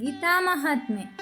ಗೀತಾ ಮಹಾತ್ಮೆ.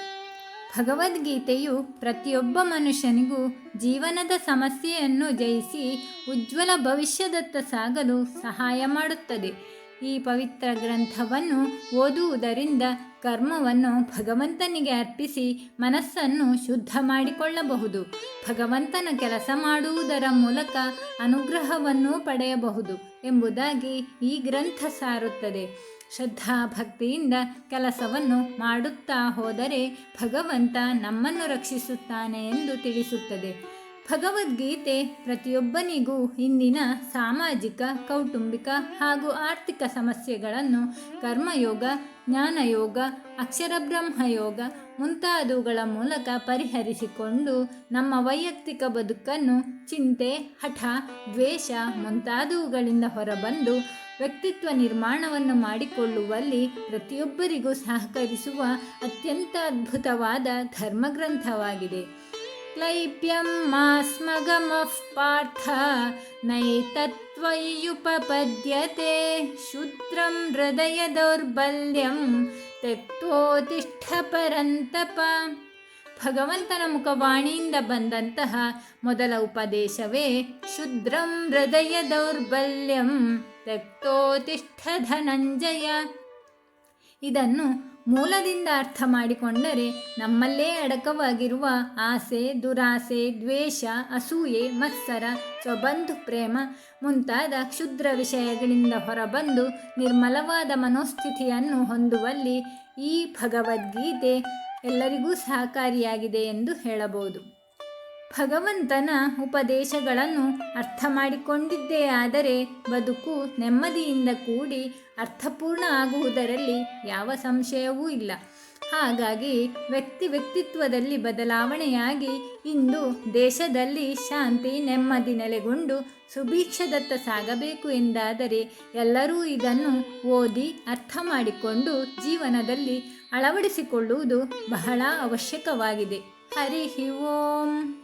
ಭಗವದ್ಗೀತೆಯು ಪ್ರತಿಯೊಬ್ಬ ಮನುಷ್ಯನಿಗೂ ಜೀವನದ ಸಮಸ್ಯೆಯನ್ನು ಜಯಿಸಿ ಉಜ್ವಲ ಭವಿಷ್ಯದತ್ತ ಸಾಗಲು ಸಹಾಯ ಮಾಡುತ್ತದೆ. ಈ ಪವಿತ್ರ ಗ್ರಂಥವನ್ನು ಓದುವುದರಿಂದ ಕರ್ಮವನ್ನು ಭಗವಂತನಿಗೆ ಅರ್ಪಿಸಿ ಮನಸ್ಸನ್ನು ಶುದ್ಧ ಮಾಡಿಕೊಳ್ಳಬಹುದು. ಭಗವಂತನ ಕೆಲಸ ಮಾಡುವುದರ ಮೂಲಕ ಅನುಗ್ರಹವನ್ನು ಪಡೆಯಬಹುದು ಎಂಬುದಾಗಿ ಈ ಗ್ರಂಥ ಸಾರುತ್ತದೆ. ಶ್ರದ್ಧಾ ಭಕ್ತಿಯಿಂದ ಕೆಲಸವನ್ನು ಮಾಡುತ್ತಾ ಹೋದರೆ ಭಗವಂತ ನಮ್ಮನ್ನು ರಕ್ಷಿಸುತ್ತಾನೆ ಎಂದು ತಿಳಿಸುತ್ತದೆ. ಭಗವದ್ಗೀತೆ ಪ್ರತಿಯೊಬ್ಬನಿಗೂ ಇಂದಿನ ಸಾಮಾಜಿಕ, ಕೌಟುಂಬಿಕ ಹಾಗೂ ಆರ್ಥಿಕ ಸಮಸ್ಯೆಗಳನ್ನು ಕರ್ಮಯೋಗ, ಜ್ಞಾನಯೋಗ, ಅಕ್ಷರಬ್ರಹ್ಮಯೋಗ ಮುಂತಾದವುಗಳ ಮೂಲಕ ಪರಿಹರಿಸಿಕೊಂಡು ನಮ್ಮ ವೈಯಕ್ತಿಕ ಬದುಕನ್ನು ಚಿಂತೆ, ಹಠ, ದ್ವೇಷ ಮುಂತಾದವುಗಳಿಂದ ಹೊರಬಂದು ವ್ಯಕ್ತಿತ್ವ ನಿರ್ಮಾಣವನ್ನು ಮಾಡಿಕೊಳ್ಳುವಲ್ಲಿ ಪ್ರತಿಯೊಬ್ಬರಿಗೂ ಸಹಕರಿಸುವ ಅತ್ಯಂತ ಅದ್ಭುತವಾದ ಧರ್ಮಗ್ರಂಥವಾಗಿದೆ. ಕ್ಲೈಬ್ಯಂ ಮಾಸ್ಮಗಮಃ ಪಾಠ ನೈತತ್ವಯುಪಪದ್ಯತೆ ಶೂದ್ರಂ ಹೃದಯ ದೌರ್ಬಲ್ಯಂ ತೆಕ್ತೋತಿಷ್ಠ ಪರಂತಪ. ಭಗವಂತನ ಮುಖವಾಣಿಯಿಂದ ಬಂದಂತಹ ಮೊದಲ ಉಪದೇಶವೇ ಶುದ್ರಂ ಹೃದಯ ದೌರ್ಬಲ್ಯಂ ತೆಕ್ತೋತಿಷ್ಠ ಧನಂಜಯ ಇದನ್ನು ಮೂಲದಿಂದ ಅರ್ಥ ಮಾಡಿಕೊಂಡರೆ ನಮ್ಮಲ್ಲೇ ಅಡಕವಾಗಿರುವ ಆಸೆ, ದುರಾಸೆ, ದ್ವೇಷ, ಅಸೂಯೆ, ಮತ್ಸರ, ಸ್ವಬಂಧು ಪ್ರೇಮ ಮುಂತಾದ ಕ್ಷುದ್ರ ವಿಷಯಗಳಿಂದ ಹೊರಬಂದು ನಿರ್ಮಲವಾದ ಮನೋಸ್ಥಿತಿಯನ್ನು ಹೊಂದುವಲ್ಲಿ ಈ ಭಗವದ್ಗೀತೆ ಎಲ್ಲರಿಗೂ ಸಹಕಾರಿಯಾಗಿದೆ ಎಂದು ಹೇಳಬಹುದು. ಭಗವಂತನ ಉಪದೇಶಗಳನ್ನು ಅರ್ಥ ಮಾಡಿಕೊಂಡಿದ್ದೇ ಆದರೆ ಬದುಕು ನೆಮ್ಮದಿಯಿಂದ ಕೂಡಿ ಅರ್ಥಪೂರ್ಣ ಆಗುವುದರಲ್ಲಿ ಯಾವ ಸಂಶಯವೂ ಇಲ್ಲ. ಹಾಗಾಗಿ ವ್ಯಕ್ತಿ ವ್ಯಕ್ತಿತ್ವದಲ್ಲಿ ಬದಲಾವಣೆಯಾಗಿ ಇಂದು ದೇಶದಲ್ಲಿ ಶಾಂತಿ ನೆಮ್ಮದಿ ನೆಲೆಗೊಂಡು ಸುಭೀಕ್ಷದತ್ತ ಸಾಗಬೇಕು ಎಂದಾದರೆ ಎಲ್ಲರೂ ಇದನ್ನು ಓದಿ ಅರ್ಥ ಮಾಡಿಕೊಂಡು ಜೀವನದಲ್ಲಿ ಅಳವಡಿಸಿಕೊಳ್ಳುವುದು ಬಹಳ ಅವಶ್ಯಕವಾಗಿದೆ. ಹರಿ ಓಂ.